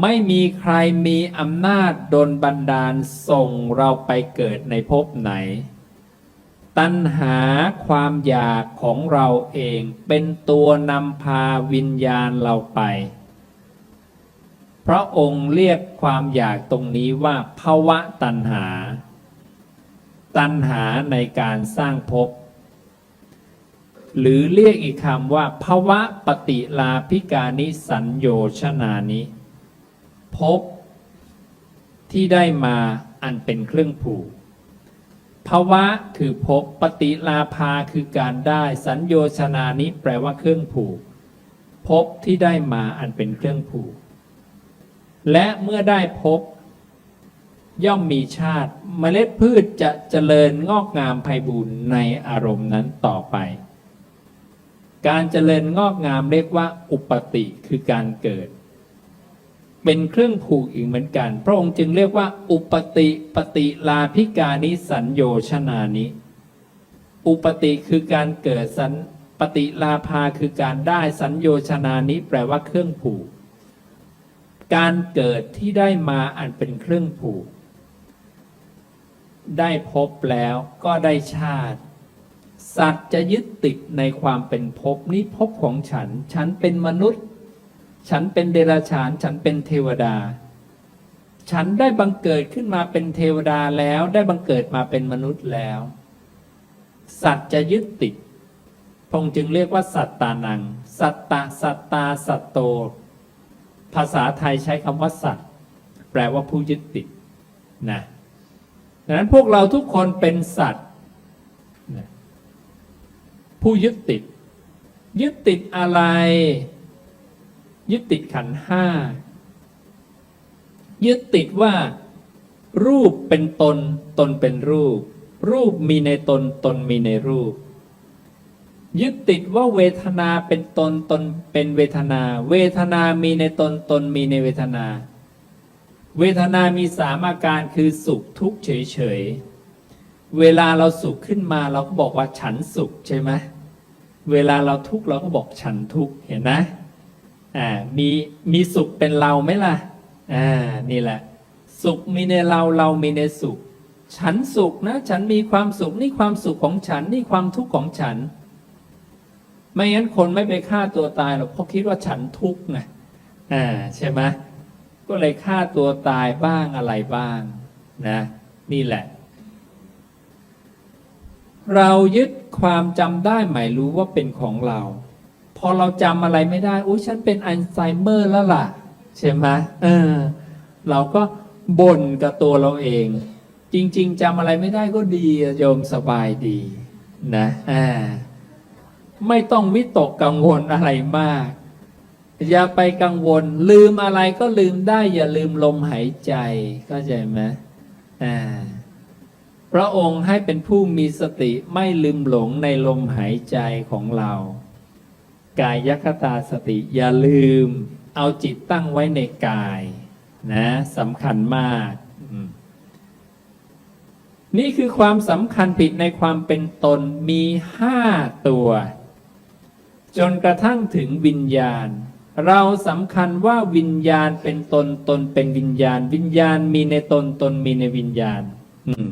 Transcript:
ไม่มีใครมีอำนาจดนบันดาลส่งเราไปเกิดในภพไหน ตัณหาความอยากของเราเองเป็นตัวนำพาวิญญาณเราไป พระองค์เรียกความอยากตรงนี้ว่าภาวะตัณหา ตัณหาในการสร้างภพหรือเรียกอีกคำว่าภาวะปฏิลาภิกานิสัญโยชนานิ ภพที่ได้มาอันเป็นเครื่องผูกภาวะคือภพปฏิลาภาคือการได้สัญโยชนานิแปลว่าเครื่องผูกภพที่ได้มาอันเป็นเครื่องผูก และเมื่อได้พบ ย่อมมีชาติเมล็ดพืชจะเจริญงอกงามไพบูรณ์ในอารมณ์นั้นต่อไป การเจริญงอกงามเรียกว่าอุปติคือการเกิด เป็นเครื่องผูกอีกเหมือนกัน พระองค์จึงเรียกว่า อุปติปฏิลาภิกานิสัญโยชนานิ อุปติคือการเกิดสันปฏิลาภาคือการได้สัญโยชนานิแปลว่าเครื่องผูก การเกิดที่ได้มาอันเป็นเครื่องผูก ได้พบแล้วก็ได้ชาติ สัตว์จะยึดติดในความเป็นภพนี้ภพของฉัน ฉันเป็นมนุษย์ ฉันเป็นเดรัจฉาน ฉันเป็นเทวดา ฉันได้บังเกิดขึ้นมาเป็นเทวดาแล้วได้บังเกิดมาเป็นมนุษย์แล้ว สัตว์จะยึดติดพงจึงเรียกว่าสัตตานัง สัตตะสัตตาสัตโต ภาษาไทยใช้คำว่าสัตว์แปลว่าผู้ยึดติดนะดังนั้นพวกเราทุกคนเป็นสัตว์ ผู้ยึดติด ยึดติดอะไร ยึดติดขันห้ายึดติดว่า รูปเป็นตน ตนเป็นรูป รูปมีในตนตนมีในรูป ยึดติดว่าเวทนาเป็นตนตนเป็นเวทนา เวทนามีในตนตนมีในเวทนา เวทนามีสามอาการคือสุขทุกข์เฉยเวลาเราสุขขึ้นมาเราก็บอกว่าฉันสุขใช่ไหมเวลาเราทุกข์เราก็บอกฉันทุกข์เห็นไหม อ่ามีมีสุขเป็นเราไหมล่ะอ่านี่แหละ สุขมีในเราเรามีในสุข ฉันสุขนะ ฉันมีความสุขนี่ความสุขของฉันนี่ความทุกข์ของฉัน ไม่งั้นคนไม่ไปฆ่าตัวตายหรอกเพราะคิดว่าฉันทุกข์ไงอ่าใช่ไหมก็เลยฆ่าตัวตายบ้างอะไรบ้างนะนี่แหละ เรายึดความจำได้หมายรู้ว่าเป็นของเรา พอเราจำอะไรไม่ได้อุ้ยฉันเป็นอัลไซเมอร์แล้วล่ะ ใช่ไหมเออ เราก็บ่นกับตัวเราเอง จริง ๆจำอะไรไม่ได้ก็ดีโยมสบายดีนะอ่าไม่ต้องวิตกกังวลอะไรมาก อย่าไปกังวล ลืมอะไรก็ลืมได้ อย่าลืมลมหายใจเข้าใจไหมอ่าพระองค์ให้เป็นผู้มีสติไม่ลืมหลงในลมหายใจของเรา กายยคตาสติอย่าลืม เอาจิตตั้งไว้ในกายนะสำคัญมาก นี่คือความสำคัญผิดในความเป็นตนมีห้าตัว จนกระทั่งถึงวิญญาณ เราสำคัญว่าวิญญาณเป็นตนตนเป็นวิญญาณ วิญญาณมีในตนตนมีในวิญญาณ อืม